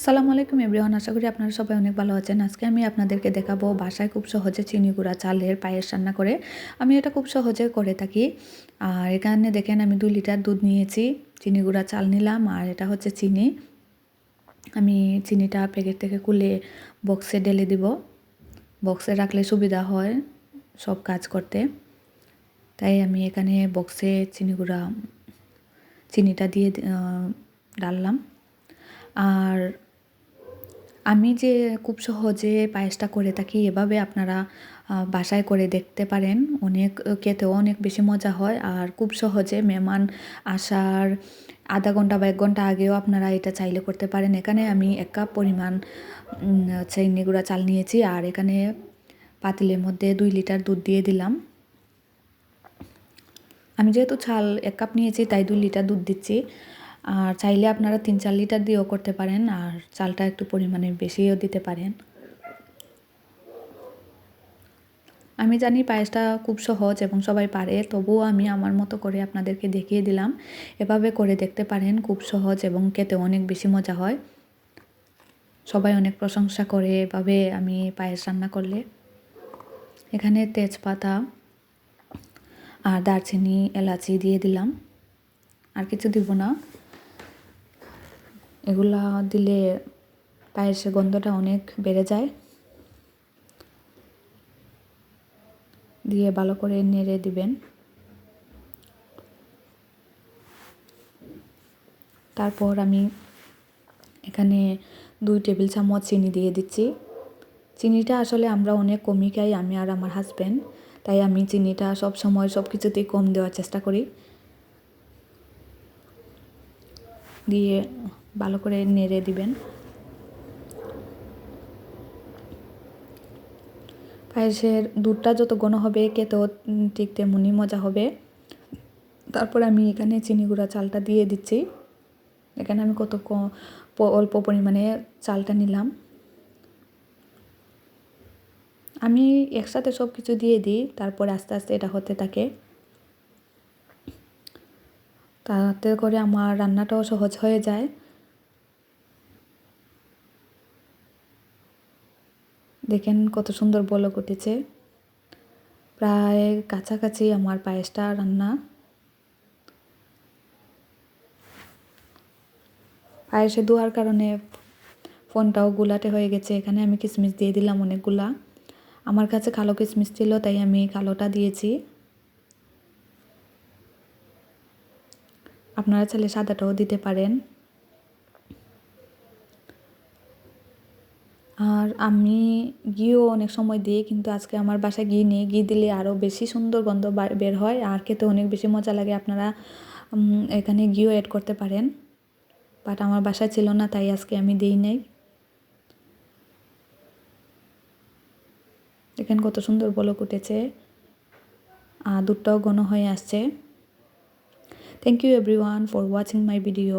আসসালামু আলাইকুম এভরিওয়ান, আশা করি আপনারা সবাই অনেক ভালো আছেন। আজকে আমি আপনাদেরকে দেখাবো বাসায় খুব সহজে চিনি গুঁড়া, চালের পায়েস রান্না করে। আমি এটা খুব সহজে করে থাকি। আর এখানে দেখেন আমি দুই লিটার দুধ নিয়েছি, চিনি গুঁড়া, চাল নিলাম, আর এটা হচ্ছে চিনি। আমি চিনিটা প্যাকেট থেকে খুলে বক্সে ঢেলে দিব। বক্সে রাখলে সুবিধা হয় সব কাজ করতে। তাই আমি এখানে বক্সে চিনি গুঁড়া, চিনিটা দিয়ে ডাললাম আর আমি যে খুব সহজে পায়েসটা করে থাকি, এভাবে আপনারা বাসায় করে দেখতে পারেন। অনেক খেতেও অনেক বেশি মজা হয়। আর খুব সহজে মেহমান আসার আধা ঘণ্টা বা এক ঘণ্টা আগেও আপনারা এটা চাইলে করতে পারেন। এখানে আমি এক কাপ পরিমাণ চিনি গুঁড়া চাল নিয়েছি। আর এখানে পাতিলের মধ্যে দুই লিটার দুধ দিয়ে দিলাম। আমি যেহেতু চাল এক কাপ নিয়েছি, তাই দুই লিটার দুধ দিচ্ছি। আর চাইলে আপনারা তিন চার লিটার দিয়েও করতে পারেন, আর চালটা একটু পরিমাণে বেশিও দিতে পারেন। আমি জানি পায়েসটা খুব সহজ এবং সবাই পারে, তবুও আমি আমার মতো করে আপনাদেরকে দেখিয়ে দিলাম। এভাবে করে দেখতে পারেন, খুব সহজ এবং খেতে অনেক বেশি মজা হয়। সবাই অনেক প্রশংসা করে এভাবে আমি পায়েস রান্না করলে। এখানে তেজপাতা আর দারচিনি, এলাচি দিয়ে দিলাম। আর কিছু দিব না। এগুলা দিলে পায়েসের গন্ধটা অনেক বেড়ে যায়। দিয়ে ভালো করে নেড়ে দিবেন। তারপর আমি এখানে দুই টেবিল চামচ চিনি দিয়ে দিচ্ছি। চিনিটা আসলে আমরা অনেক কমই খাই, আমি আর আমার হাজব্যান্ড তাই আমি চিনিটা সব সময় সব কিছুতেই কম দেওয়ার চেষ্টা করি। দিয়ে ভালো করে নেড়ে দিবেন। পায়েসের দুধটা যত ঘন হবে, খেতেও ঠিক তেমনই মজা হবে। তারপর আমি এখানে চিনি গুঁড়া চালটা দিয়ে দিচ্ছি। এখানে আমি কত অল্প পরিমাণে চালটা নিলাম। আমি একসাথে সব কিছু দিয়ে দিই, তারপর আস্তে আস্তে এটা হতে থাকে। তাতে করে আমার রান্নাটাও সহজ হয়ে যায়। দেখেন কত সুন্দর বলক উঠেছে। প্রায় কাছাকাছি আমার পায়েসটা রান্না। পায়েসে ধোয়ার কারণে ফোনটাও গুলাটে হয়ে গেছে, এখানে আমি কিশমিশ দিয়ে দিলাম অনেকগুলা। আমার কাছে কালো কিশমিশ ছিল, তাই আমি কালোটা দিয়েছি। আপনারা চাইলে সাদাটাও দিতে পারেন আর আমি ঘিও অনেক সময় দিই, কিন্তু আজকে আমার বাসায় ঘি নেই। ঘি দিলে আরও বেশি সুন্দর গন্ধ বের হয়। আর খেতে অনেক বেশি মজা লাগে। আপনারা এখানে ঘিও অ্যাড করতে পারেন। বাট আমার বাসায় ছিল না, তাই আজকে আমি দিই নাই। দেখেন কত সুন্দর বলক উঠেছে। আর দুধটাও ঘন হয়ে আসছে। Thank you everyone for watching my video